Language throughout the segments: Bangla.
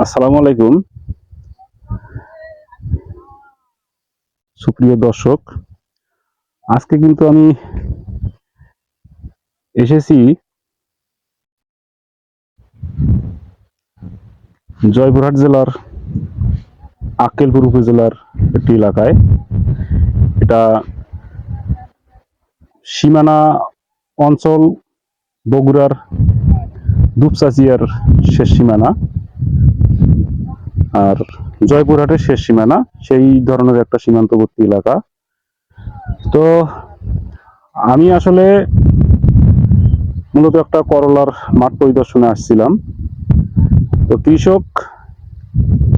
আসসালামু আলাইকুম। সুপ্রিয় দর্শক, আজকে কিন্তু আমি এসেছি জয়পুরহাট জেলার আক্কেলপুর উপজেলার একটি এলাকায়। এটা সীমানা অঞ্চল বগুড়ার দুপচাচিয়ার শেষ সীমানা। আর জয়পুরহাটের শেষ সীমানা, সেই ধরনের একটা সীমান্তবর্তী এলাকা। তো আমি আসলে মূলত একটা করলার মাঠ পরিদর্শনে আসছিলাম। তো কৃষক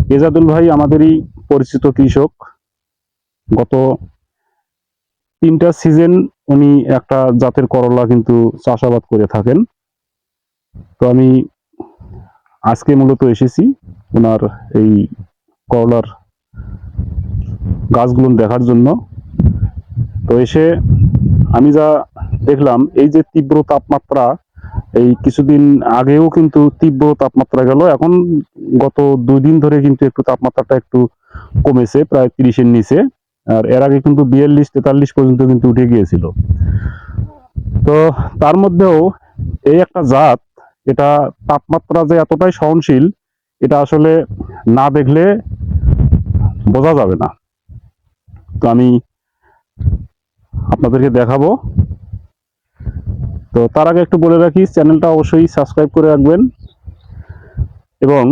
এজাদুল ভাই আমাদেরই পরিচিত কৃষক। গত তিনটা সিজন উনি একটা জাতের করলা কিন্তু চাষাবাদ করে থাকেন। তো আমি আজকে মূলত এসেছি। ওনার এই করলার গাছগুলো দেখার জন্য। তো এসে আমি যা দেখলাম, এই যে তীব্র তাপমাত্রা, এই কিছুদিন আগেও কিন্তু তীব্র তাপমাত্রা গেল, এখন গত দুই দিন ধরে কিন্তু একটু তাপমাত্রাটা একটু কমেছে, প্রায় তিরিশের নিচে, আর এর আগে কিন্তু বিয়াল্লিশ, তেতাল্লিশ পর্যন্ত কিন্তু উঠে গিয়েছিল। তো তার মধ্যেও এই একটা জাত, এটা তাপমাত্রা যে এতটাই সহনশীল এটা আসলে না দেখলে বোঝা যাবে না। তো আমি আপনাদেরকে দেখাবো। তো তার আগে একটু বলে রাখি, চ্যানেলটা অবশ্যই সাবস্ক্রাইব করে রাখবেন এবং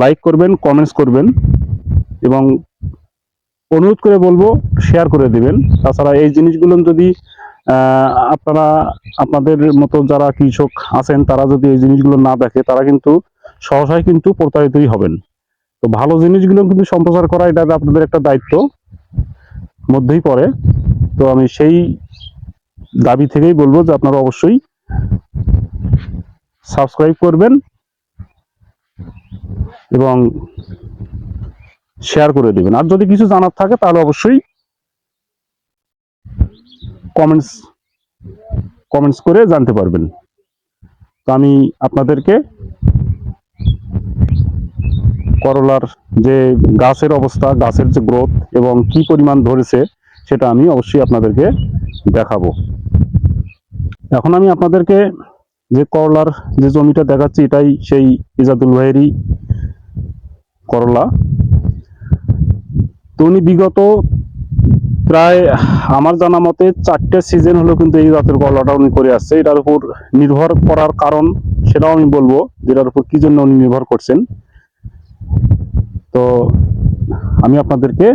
লাইক করবেন, কমেন্টস করবেন এবং অনুরোধ করে বলব, শেয়ার করে দিবেন। তাছাড়া এই জিনিসগুলো যদি আপনারা, আপনাদের মতো যারা কৃষক আছেন, তারা যদি এই জিনিসগুলো না দেখে, তারা কিন্তু সহসাই কিন্তু প্রতারিতই হবেন। তো ভালো জিনিসগুলো কিন্তু সম্প্রচার করা, এটা আপনাদের একটা দায়িত্ব মধ্যেই পড়ে। তো আমি সেই দাবি থেকেই বলব যে আপনারা অবশ্যই সাবস্ক্রাইব করবেন এবং শেয়ার করে দেবেন। আর যদি কিছু জানার থাকে, তাহলে অবশ্যই কমেন্টস কমেন্টস করে জানতে পারবেন। তো আমি আপনাদেরকে করলার যে গাছের অবস্থা, গাছের যে গ্রোথ এবং কি পরিমাণ ধরেছে, সেটা আমি অবশ্যই আপনাদেরকে দেখাবো। এখন আমি আপনাদেরকে যে করলার যে জমিটা দেখাচ্ছি, এটাই সেই ইজাদুল ভাইয়েরই করলা। তো উনি বিগত প্রায় আমার জানা মতে চারটে সিজন হলো কিন্তু এই জাতের গলাটা উনি করে আসছে। এটার উপর নির্ভর করার কারণ সেটাও আমি বলব, যেটার উপর কি জন্য উনি নির্ভর করছেন। তো আমি আপনাদেরকে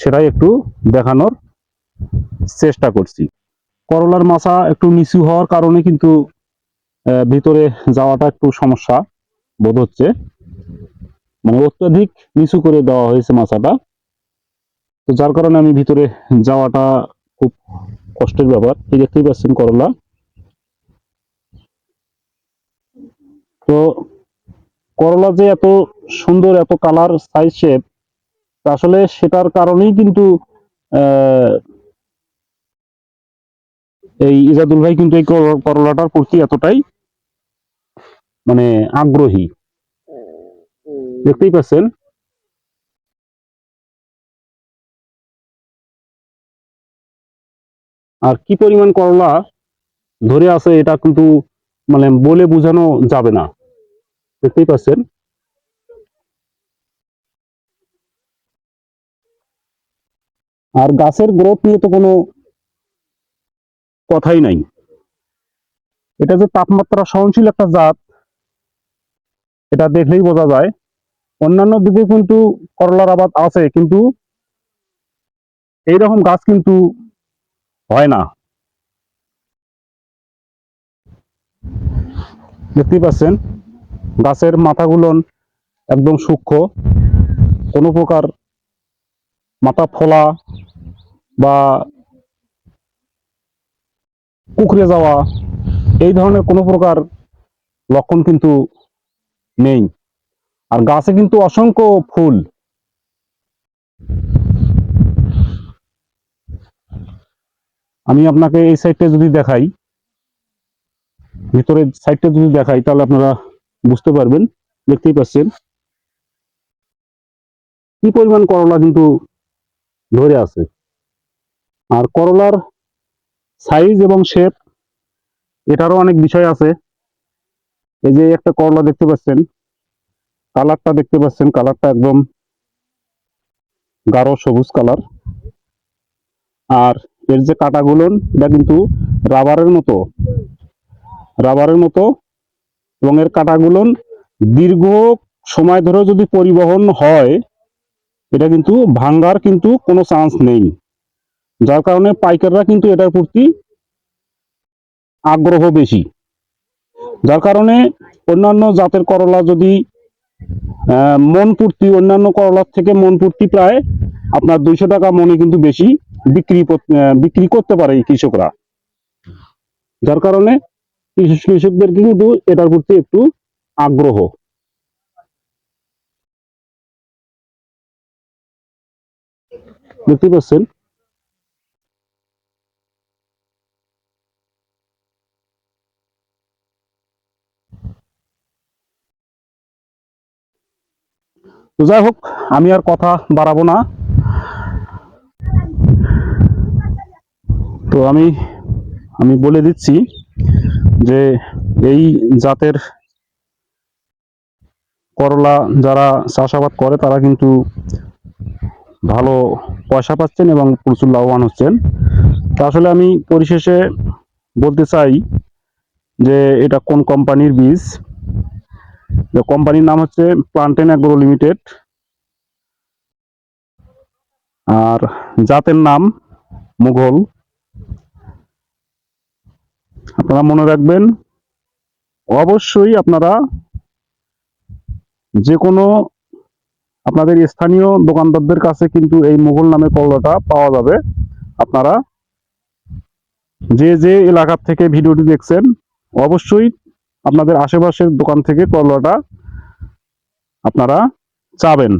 সেটাই একটু দেখানোর চেষ্টা করছি। করলার মাথা একটু নিচু হওয়ার কারণে কিন্তু ভিতরে যাওয়াটা একটু সমস্যা বোধ হচ্ছে। মানে অত্যাধিক নিচু করে দেওয়া হয়েছে মাথাটা। তো যার কারণে আমি ভিতরে যাওয়াটা খুব কষ্টের ব্যাপার। এই দেখতেই পাচ্ছেন করলা। তো করলা যে এত সুন্দর, এত কালার সাইজ শেপ আসলে সেটার কারণেই কিন্তু এই ইজাদুল ভাই কিন্তু এই করলাটার প্রতি এতটাই মানে আগ্রহী। দেখতেই পাচ্ছেন? আর কি পরিমাণ করলা ধরে আছে এটা কিন্তু মানে বলে বোঝানো যাবে না। দেখতেই পাচ্ছেন? আর গাছের গ্রোথ নিয়ে তো কোনো কথাই নাই। এটা যে তাপমাত্রা সহনশীল একটা জাত, এটা দেখলেই বোঝা যায়। অন্যান্য দিকে কিন্তু করলার আবাদ আছে, কিন্তু এইরকম গাছ কিন্তু হয় না। দেখতেই পাচ্ছেন, গাছের মাথাগুলো একদম সূক্ষ্ম। কোনো প্রকার মাথা ফোলা বা কুকড়ে যাওয়া, এই ধরনের কোনো প্রকার লক্ষণ কিন্তু নেই। আর গাছে কিন্তু অসংখ্য ফুল। আমি আপনাকে এই সাইডটা যদি দেখাই, ভিতরের সাইডটা যদি দেখাই, তাহলে আপনারা বুঝতে পারবেন, দেখতেই পাচ্ছেন। কি পরিমাণ করলা কিন্তু ধরে আছে। আর করলার সাইজ এবং শেপ এটারও অনেক বিষয় আছে। এই যে একটা করলা দেখতে পাচ্ছেন কালারটা দেখতে পাচ্ছেন কালারটা একদম গাঢ় সবুজ কালার আর এর যে কাটাগুলো এটা কিন্তু রাবারের মতো। রাবারের মতো এবং এর কাটাগুলো দীর্ঘ সময় ধরে যদি পরিবহন হয়, এটা কিন্তু ভাঙ্গার কিন্তু কোনো চান্স নেই। যার কারণে পাইকাররা কিন্তু এটার প্রতি আগ্রহ বেশি। যার কারণে অন্যান্য জাতের করলা যদি মন পূর্তি অন্যান্য করলার থেকে মন পূর্তি প্রায় আপনার দুইশো টাকা মনে কিন্তু বেশি। বিক্রি কর- বিক্রি করতে পারে কৃষকরা। যার কারণে কৃষক- কৃষকদের কিন্তু এটার প্রতি একটু আগ্রহ। দেখতে পাচ্ছেন? যাই হোক, আমি আর কথা বাড়াবো না। তো আমি আমি বলে দিচ্ছি যে এই জাতের করলা যারা চাষাবাদ করে, তারা কিন্তু ভালো পয়সা পাচ্ছেন এবং প্রচুর লাভবান হচ্ছেন। তা আসলে আমি পরিশেষে বলতে চাই যে এটা কোন কোম্পানির বীজ? কোম্পানির নাম হচ্ছে প্লান্টেন অ্যাগ্রো লিমিটেড আর জাতের নাম মুঘল। আপনারা মনে রাখবেন, অবশ্যই আপনারা যে কোনো আপনাদের স্থানীয় দোকানদারদের কাছে কিন্তু এই মুঘল নামের করলাটা পাওয়া যাবে। আপনারা যে যে এলাকার থেকে ভিডিওটি দেখছেন, অবশ্যই আপনাদের আশেপাশের দোকান থেকে করলাটা আপনারা চাবেন।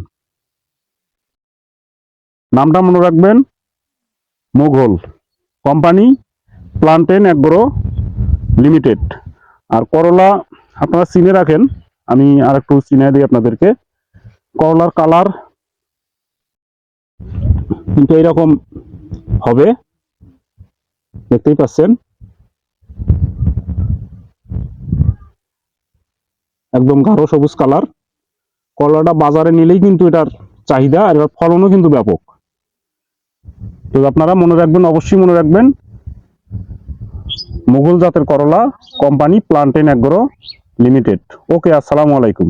নামটা মনে রাখবেন, Mughal company plantain agro limited আর করলা আপনারা চিনে রাখেন, আমি আর একটু চিনে দিই আপনাদেরকে। করলার কালার কিন্তু এইরকম হবে। দেখতেই পাচ্ছেন? একদম গাঢ় সবুজ কালার করলাটা বাজারে নিলেই কিন্তু এটার চাহিদা, আর এটার ফলনও কিন্তু ব্যাপক। তো আপনারা মনে রাখবেন, অবশ্যই মনে রাখবেন মুঘল জাতের করলা company plantain agro limited. Okay আসসালামু আলাইকুম।